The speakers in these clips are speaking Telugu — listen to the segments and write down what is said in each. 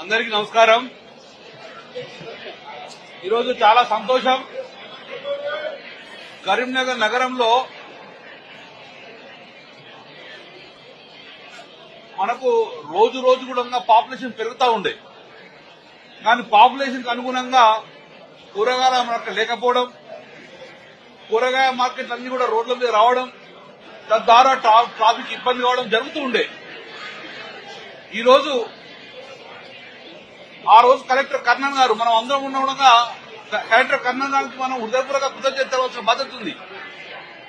అందరికీ నమస్కారం. ఈరోజు చాలా సంతోషం. కరీంనగర్ నగరంలో మనకు రోజు రోజు కూడా పాపులేషన్ పెరుగుతూ ఉండే కానీ పాపులేషన్ అనుగుణంగా కూరగాయల మార్కెట్ లేకపోవడం కూరగాయ మార్కెట్ అన్ని కూడా రోడ్ల మీద రావడం తద్వారా ట్రా- ట్రాఫిక్ ఇబ్బంది కావడం జరుగుతూ ఉండే. ఈరోజు ఆ రోజు కలెక్టర్ కర్ణన్ గారు మనం అందరం ఉండగా కలెక్టర్ కర్ణన్ గారికి మనం హృదయపూర్వక కృతజ్ఞత తెలవాల్సిన బాధ్యత ఉంది.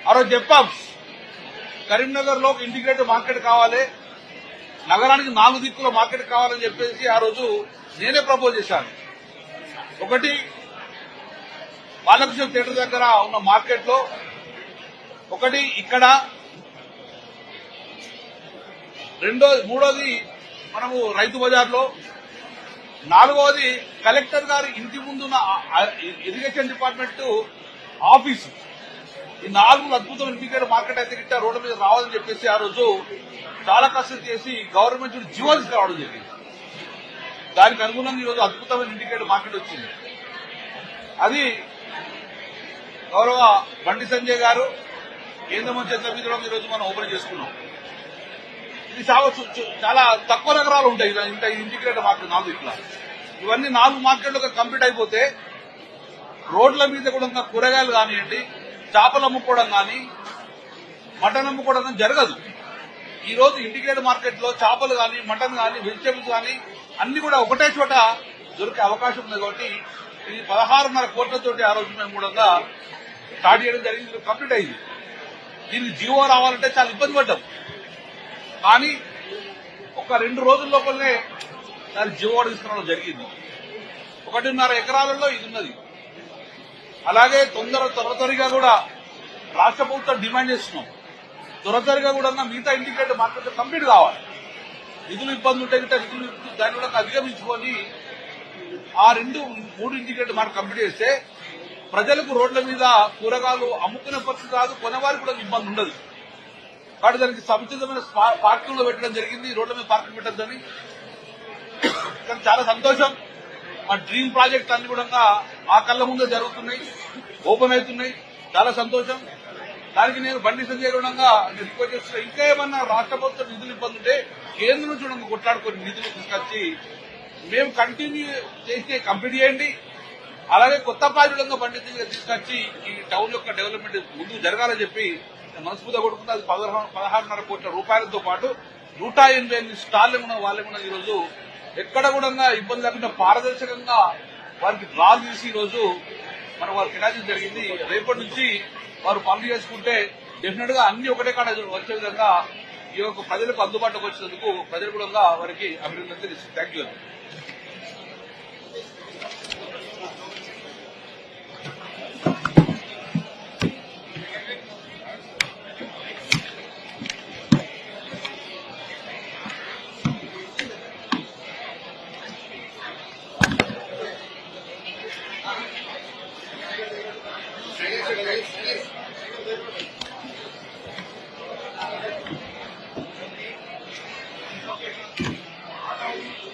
ఆ రోజు చెప్పాం కరీంనగర్లో ఇంటిగ్రేటెడ్ మార్కెట్ కావాలి నగరానికి నాలుగు దిక్కుల మార్కెట్ కావాలని చెప్పేసి ఆ రోజు నేనే ప్రపోజ్ చేశాను. ఒకటి బాలకృష్ణ థియేటర్ దగ్గర ఉన్న మార్కెట్లో ఒకటి ఇక్కడ రెండో మూడోది మనము రైతు బజార్లో నాలుగవది కలెక్టర్ గారి ఇంటి ముందున్న ఇరిగేషన్ డిపార్ట్మెంట్ ఆఫీసు. ఈ నాలుగు అద్భుతం ఇంటిగ్రేటెడ్ మార్కెట్ అయితే గిట్ట రోడ్డు మీద రావాలని చెప్పేసి ఆ రోజు చాలా కష్టం చేసి గవర్నమెంట్ జీవో తీసుకురావడం జరిగింది. దానికి అనుగుణంగా ఈరోజు అద్భుతమైన ఇంటిగ్రేటెడ్ మార్కెట్ వచ్చింది. అది గౌరవ బండి సంజయ్ గారు కేంద్ర మంత్రి సభ్యులు ఈరోజు మనం ఓపెన్ చేసుకున్నాం. ఇది చాలా చాలా తక్కువ నగరాలు ఉంటాయి. ఇంత ఇంటిగ్రేటెడ్ మార్కెట్ నాలుగు ఇట్లా. ఇవన్నీ నాలుగు మార్కెట్లు కంప్లీట్ అయిపోతే రోడ్ల మీద కూడా కూరగాయలు కానివ్వండి చేపలు అమ్ముకోవడం కానీ మటన్ అమ్ముకోవడం కానీ జరగదు. ఈ రోజు ఇంటిగ్రేటెడ్ మార్కెట్లో చేపలు కానీ మటన్ కానీ వెజిటేబుల్స్ కానీ అన్ని కూడా ఒకటే చోట దొరికే అవకాశం ఉంది కాబట్టి ఇది పదహారున్నర కోట్లతోటి ఆ రోజు మేము కూడా స్టార్ట్ చేయడం జరిగింది. కంప్లీట్ అయింది. దీనికి జీవో రావాలంటే చాలా ఇబ్బంది పడ్డాం. కానీ ఒక రెండు రోజుల లోపలనే దాని జీవో తీసుకురావడం జరిగింది. ఒకటిన్నర ఎకరాలలో ఇది ఉన్నది. అలాగే తొందర త్వర కూడా రాష్ట్ర ప్రభుత్వం డిమాండ్ చేస్తున్నాం. త్వర త్వరగా కూడా మిగతా ఇండికేటర్ మార్కెట్ కంప్లీట్ కావాలి. నిధులు ఇబ్బంది ఉంటే గిట్ట నిధులు దాన్ని కూడా అధిగమించుకొని ఆ రెండు మూడు ఇండికేటర్ మార్కెట్ కంప్లీట్ చేస్తే ప్రజలకు రోడ్ల మీద కూరగాయలు అమ్ముకునే పరిస్థితి రాదు కొనేవారికి కూడా ఇబ్బంది ఉండదు. కాబట్టి దానికి సముచితమైన పార్కింగ్లో పెట్టడం జరిగింది రోడ్ల మీద పార్కింగ్ పెట్టద్దని. కానీ చాలా సంతోషం. మా డ్రీమ్ ప్రాజెక్ట్ అన్ని కూడా ఆ కళ్ళ ముందే జరుగుతున్నాయి ఓపెన్ అవుతున్నాయి. చాలా సంతోషం. దానికి నేను బండి సంజయ్ కూడా నేను రిక్వెస్ట్ చేస్తున్నా ఇంకా ఏమన్నా రాష్ట్ర ప్రభుత్వం నిధులు ఇబ్బంది ఉంటే కేంద్రం నుంచి కూడా కొట్లాడుకొని నిధులు తీసుకొచ్చి మేము కంటిన్యూ చేస్తే కంప్లీట్ చేయండి. అలాగే కొత్త ప్రాజెక్టులంగా బండి సంజయ్ తీసుకొచ్చి ఈ టౌన్ యొక్క డెవలప్మెంట్ ముందుకు జరగాలని చెప్పి మనస్ఫూర్తిగా కొడుకుంటే అది పదహారు పదహారున్నర కోట్ల రూపాయలతో పాటు నూట ఎనభై ఎనిమిది స్టార్లు ఉన్న వాళ్ళు కూడా ఈరోజు ఎక్కడ కూడా ఇబ్బంది లేకుండా పారదర్శకంగా వారికి డ్రా తీసి ఈరోజు మనం వారికి కేటాయించడం జరిగింది. రేపటి నుంచి వారు పనులు చేసుకుంటే డెఫినెట్గా అన్ని ఒకటే కాడ వచ్చే విధంగా ఈ యొక్క ప్రజలకు అందుబాటులోకి వచ్చినందుకు ప్రజలు కూడా వారికి అభినందన తెలుసు థ్యాంక్ యూ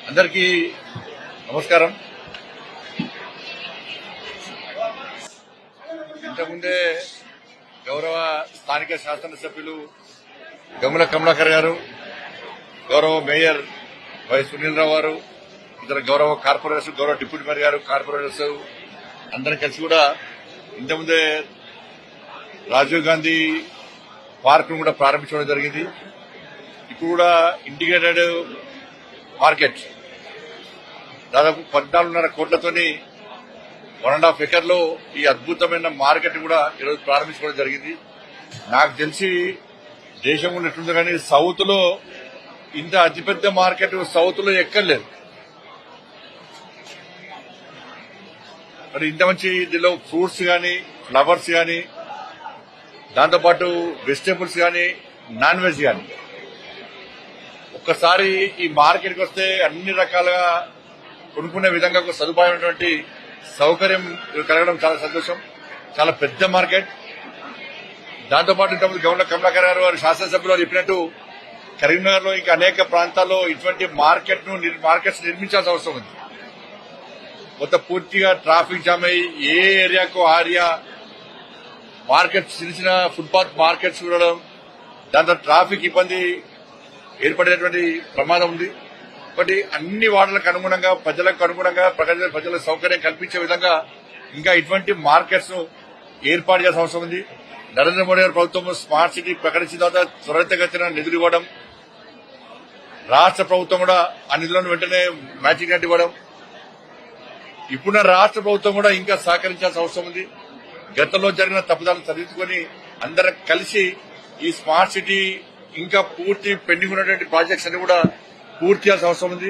అందరికీ నమస్కారం. ఇంతకుముందే గౌరవ స్థానిక శాసనసభ్యులు గమల కమలాకర్ గారు గౌరవ మేయర్ వై సునీల్ రావు గారు ఇతర గౌరవ కార్పొరేటర్స్ గౌరవ డిప్యూటీ మేయర్ గారు కార్పొరేటర్స్ అందరం కలిసి కూడా ఇంతకుముందే రాజీవ్ గాంధీ పార్క్ను కూడా ప్రారంభించడం జరిగింది. ఇప్పుడు కూడా ఇంటిగ్రేటెడ్ మార్కెట్ దాదాపు పద్నాలుగున్నర కోట్లతోని వన్ అండ్ హాఫ్ ఎకర్లో ఈ అద్భుతమైన మార్కెట్ కూడా ఈరోజు ప్రారంభించుకోవడం జరిగింది. నాకు తెలిసి దేశం ఎట్లుంది కానీ సౌత్లో ఇంత అతిపెద్ద మార్కెట్ సౌత్లో ఎక్కర్లేదు. మరి ఇంత మంచి దీనిలో ఫ్రూట్స్ కానీ ఫ్లవర్స్ కానీ దాంతోపాటు వెజిటేబుల్స్ కానీ నాన్ వెజ్ కానీ ఒక్కసారి ఈ మార్కెట్కి వస్తే అన్ని రకాలుగా కొనుక్కునే విధంగా ఒక సదుపాయమైనటువంటి సౌకర్యం కలగడం చాలా సంతోషం. చాలా పెద్ద మార్కెట్. దాంతోపాటు ఇంతకుముందు గవర్నర్ కమలాకర్ గారు వారి శాసనసభ్యులు వారు చెప్పినట్టు కరీంనగర్లో ఇంకా అనేక ప్రాంతాల్లో ఇటువంటి మార్కెట్ను మార్కెట్స్ నిర్మించాల్సిన అవసరం ఉంది. మొత్తం పూర్తిగా ట్రాఫిక్ జామ్ అయ్యి ఏ ఏరియాకు ఆ ఏరియా మార్కెట్ చిన్న చిన్న ఫుట్పాత్ మార్కెట్స్ చూడడం దాంతో ట్రాఫిక్ ఇబ్బంది ఏర్పడేటువంటి ప్రమాదం ఉంది. కాబట్టి అన్ని వార్డులకు అనుగుణంగా ప్రజలకు అనుగుణంగా ప్రజల ప్రజల సౌకర్యం కల్పించే విధంగా ఇంకా ఇటువంటి మార్కెట్స్ను ఏర్పాటు చేయాల్సిన అవసరం ఉంది. నరేంద్ర మోడీ గారి ప్రభుత్వం స్మార్ట్ సిటీ ప్రకటించిన తర్వాత త్వరితగతిన నిధులు ఇవ్వడం రాష్ట్ర ప్రభుత్వం కూడా ఆ నిధులను వెంటనే మ్యాచింగ్ గ్రాంట్ ఇవ్వడం ఇప్పుడున్న రాష్ట్ర ప్రభుత్వం కూడా ఇంకా సహకరించాల్సిన అవసరం ఉంది. గతంలో జరిగిన తప్పుదాలను సరిదిద్దుకొని అందరం కలిసి ఈ స్మార్ట్ సిటీ ఇంకా పూర్తి పెండింగ్ ఉన్నటువంటి ప్రాజెక్ట్స్ అన్ని కూడా పూర్తి చేయాల్సిన అవసరం ఉంది.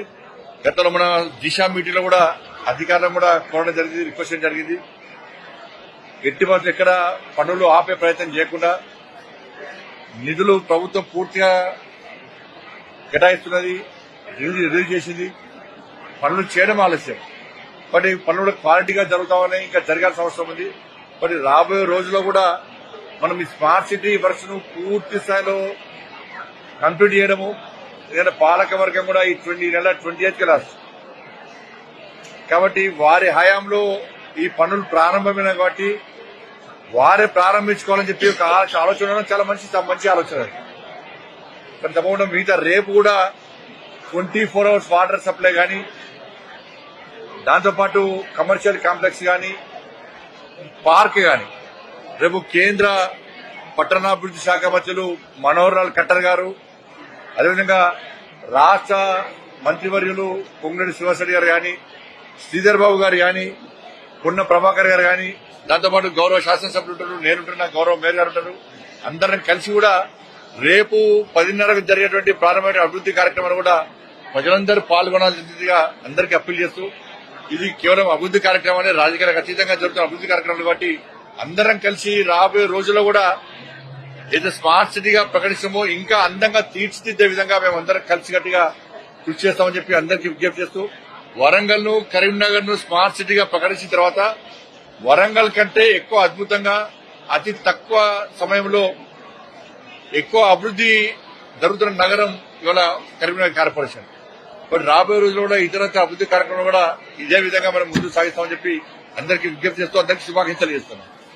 గతంలో మన దిశ మీటింగ్లో కూడా అధికారులను కూడా కోరడం జరిగింది రిక్వెస్ట్ చేయడం జరిగింది. ఎట్టి మాత్రం ఎక్కడ పనులు ఆపే ప్రయత్నం చేయకుండా నిధులు ప్రభుత్వం పూర్తిగా కేటాయిస్తున్నది రిలీజ్ చేసింది. పనులు చేయడం ఆలస్యం. మరి పనులు క్వాలిటీగా జరుగుతామని ఇంకా జరగాల్సిన అవసరం ఉంది. మరి రాబోయే రోజుల్లో కూడా మనం ఈ స్మార్ట్ సిటీ వర్క్స్ను పూర్తి స్థాయిలో కంప్లీట్ చేయడము ఏదైనా పాలక వర్గం కూడా ఈ ట్వంటీ నెల ట్వంటీ ఎయిత్ లాస్ట్ కాబట్టి వారి హయాంలో ఈ పనులు ప్రారంభమైన కాబట్టి వారే ప్రారంభించుకోవాలని చెప్పి ఒక ఆలోచన చాలా మంచి మంచి ఆలోచన. కానీ తప్పకుండా మిగతా రేపు కూడా twenty four hours water supply కానీ దాంతోపాటు కమర్షియల్ కాంప్లెక్స్ కానీ పార్క్ కానీ రేపు కేంద్ర పట్టణాభివృద్ధి శాఖ మంత్రులు మనోహర్లాల్ ఖట్టర్ గారు అదేవిధంగా రాష్ట్ర మంత్రివర్యులు పొంగులేటి శ్రీనివాసరెడ్డి గారు కానీ శ్రీధర్ బాబు గారు కానీ పున్న ప్రభాకర్ గారు కానీ దాంతోపాటు గౌరవ శాసనసభ్యులు ఉంటారు నేనుంటున్నా గౌరవ మేయర్ గారు ఉంటారు అందరం కలిసి కూడా రేపు పదిన్నరకు జరిగేటువంటి ప్రారంభమైన అభివృద్ధి కార్యక్రమాలు కూడా ప్రజలందరూ పాల్గొనాల్సిందిగా అందరికీ అప్పీల్ చేస్తూ ఇది కేవలం అభివృద్ధి కార్యక్రమాన్ని రాజకీయాలకు అతీతంగా జరుగుతున్న అభివృద్ధి కార్యక్రమాలు కాబట్టి అందరం కలిసి రాబోయే రోజుల్లో కూడా ఏదైతే స్మార్ట్ సిటీగా ప్రకటిస్తామో ఇంకా అందంగా తీర్చిదిద్దే విధంగా మేము అందరం కలిసికట్టుగా కృషి చేస్తామని చెప్పి అందరికీ విజ్ఞప్తి చేస్తూ వరంగల్ను కరీంనగర్ను స్మార్ట్ సిటీగా ప్రకటించిన తర్వాత వరంగల్ కంటే ఎక్కువ అద్భుతంగా అతి తక్కువ సమయంలో ఎక్కువ అభివృద్ధి జరుగుతున్న నగరం ఇవాళ కరీంనగర్ కార్పొరేషన్. మరి రాబోయే రోజుల్లో కూడా ఇతరత్ర అభివృద్ధి కార్యక్రమాలు కూడా ఇదే విధంగా మనం ముందుకు సాగిస్తామని చెప్పి అందరికీ విజ్ఞప్తి చేస్తూ అందరికీ శుభాకాంక్షలు చేస్తున్నాం.